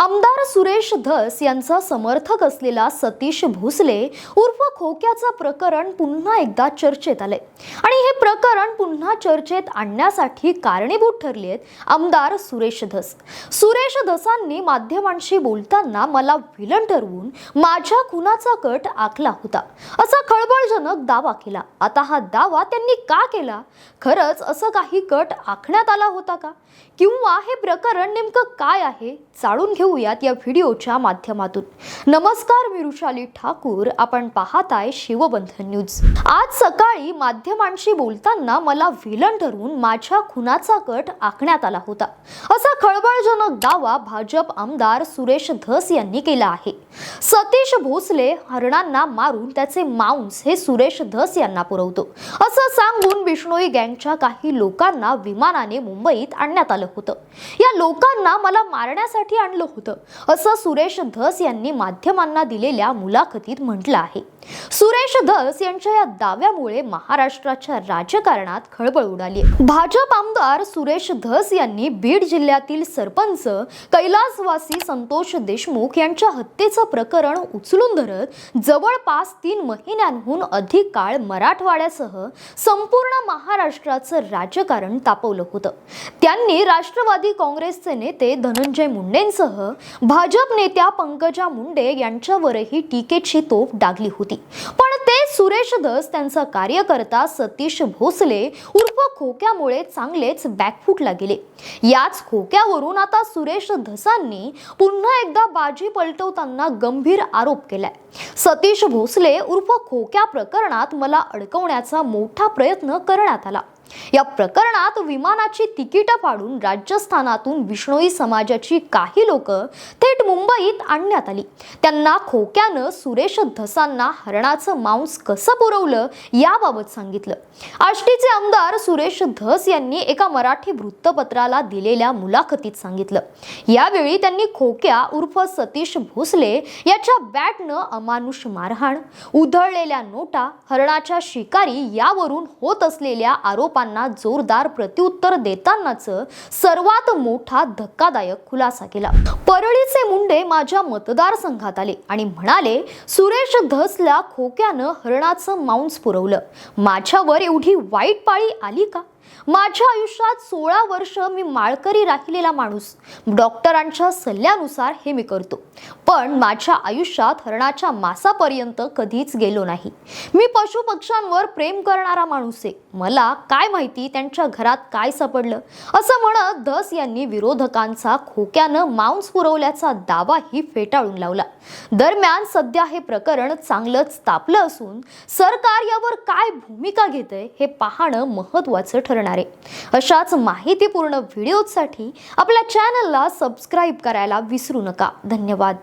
आमदार सुरेश धस यांचा समर्थक असलेला सतीश भोसले उर्फ खोक्याचं प्रकरण पुन्हा एकदा चर्चेत आले आणि हे प्रकरण पुन्हा चर्चेत आणण्यासाठी कारणीभूत ठरले आहेत आमदार सुरेश धस. सुरेश धसांनी माध्यमांशी बोलताना मला विलन ठरवून माझ्या खुनाचा कट आखला होता. असा खळबळजनक दावा केला. आता हा दावा त्यांनी का केला? खरंच असं काही कट आखण्यात आला होता का? किंवा हे प्रकरण नेमकं काय आहे? जाणून घेऊ घेऊयात या व्हिडिओच्या माध्यमातून. नमस्कार मी ऋषाली ठाकूर. आपण पाहताय शिवबंधन न्यूज. आज सकाळी माध्यमांशी बोलताना मला विलन ठरवून माझ्या खुनाचा कट आखण्यात आला होता. असा खळबळजनक दावा भाजप आमदार सुरेश धस यांनी केला आहे. सतीश भोसले हरणांना मारून त्याचे मांस हे सुरेश धस यांना पुरवतो. असं सांगून बिष्णोई गँगच्या काही लोकांना विमानाने मुंबईत आणण्यात आलं होतं. या लोकांना मला मारण्यासाठी आणलं होतं असं सुरेश धस यांनी माध्यमांना दिलेल्या मुलाखतीत म्हटलं आहे. सुरेश धस यांच्या या दाव्यामुळे महाराष्ट्राच्या राजकारणात खळबळ उडाली. भाजप आमदार सुरेश धस यांनी बीड जिल्ह्यातील सरपंच कैलासवासी संतोष देशमुख यांच्या हत्येचं प्रकरण उचलून धरत जवळपास तीन महिन्यांहून अधिक काळ मराठवाड्यासह संपूर्ण महाराष्ट्राचं राजकारण तापवलं होतं. त्यांनी राष्ट्रवादी काँग्रेसचे नेते धनंजय मुंडेंसह भाजप नेत्या पंकजा मुंडे यांच्यावरही टीकेची तोफ डागली होती. पण ते सुरेश धस त्यांचा कार्यकर्ता सतीश भोसले उर्फ खोक्यामुळे चांगलेच बॅकफूटला गेले. याच खोक्यावरून आता सुरेश धसांनी पुन्हा एकदा बाजी पलटवताना गंभीर आरोप केलाय. सतीश भोसले उर्फ खोक्या प्रकरणात मला अडकवण्याचा मोठा प्रयत्न करण्यात आला. या प्रकरणात विमानाची तिकीटं फाडून राजस्थानातून विष्णोई समाजाची काही लोक थेट मुंबईत आणण्यात आली. त्यांना खोक्यानं सुरेश धसांना हरणाचं मांस कसं पुरवलं याबाबत सांगितलं. आष्टीचे आमदार सुरेश धस यांनी एका मराठी वृत्तपत्राला दिलेल्या मुलाखतीत सांगितलं. यावेळी त्यांनी खोक्या उर्फ सतीश भोसले याच्या बॅटनं अमानुष मारहाण उधळलेल्या नोटा हरणाच्या शिकारी यावरून होत असलेल्या आरोपांना जोरदार प्रत्युत्तर देतानाच सर्वात मोठा धक्कादायक खुलासा केला. परळीचे मुंडे माझ्या मतदारसंघात आले आणि म्हणाले सुरेश धसला खोक्यानं हरणाचं मांस पुरवलं. माझ्यावर एवढी वाईट पाळी आली का? माझ्या आयुष्यात सोळा वर्ष मी माळकरी राहिलेला माणूस. डॉक्टरांच्या सल्ल्यानुसार हे मी करतो. पण माझ्या आयुष्यात हरणाच्या मासापर्यंत कधीच गेलो नाही. मी पशुपक्ष्यांवर प्रेम करणारा माणूस आहे. मला काय माहिती त्यांच्या घरात काय सापडलं? असं म्हणत धस यांनी विरोधकांचा खोक्यानं मांस पुरवल्याचा दावाही फेटाळून लावला. दरम्यान सध्या हे प्रकरण चांगलंच तापलं असून सरकार यावर काय भूमिका घेतंय हे पाहणं महत्त्वाचं करणार. आहे अशाच माहितीपूर्ण व्हिडिओसाठी आपल्या चॅनलला सबस्क्राईब करायला विसरू नका. धन्यवाद.